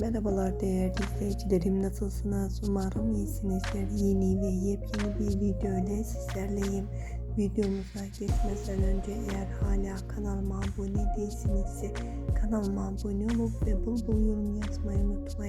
Merhabalar değerli izleyicilerim nasılsınız? Umarım iyisinizdir. Yeni ve yepyeni bir video ile sizlerleyim. Videomuza geçmeden önce eğer hala kanalıma abone değilsinizse kanalıma abone olup ve bul bul yorum yazmayı unutmayın.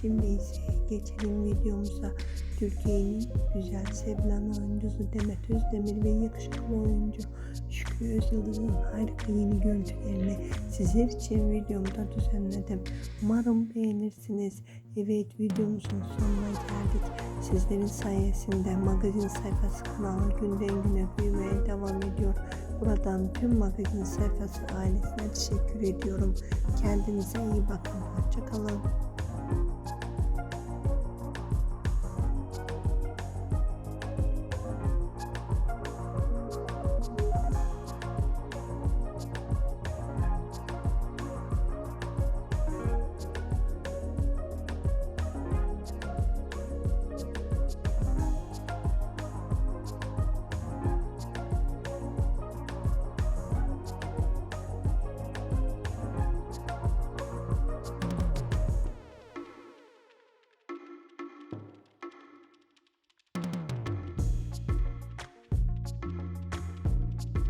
Şimdi ise geçelim videomuza. Türkiye'nin güzel sevilen oyuncusu Demet Özdemir ve yakışıklı oyuncu Şükrü Özyıldız'ın harika yeni görüntülerini sizler için videomda düzenledim. Umarım beğenirsiniz. Evet videomuzun sonuna geldik. Sizlerin sayesinde magazin sayfası kanalı günden güne büyümeye devam ediyor. Buradan tüm magazin sayfası ailesine teşekkür ediyorum. Kendinize iyi bakın. Hoşçakalın.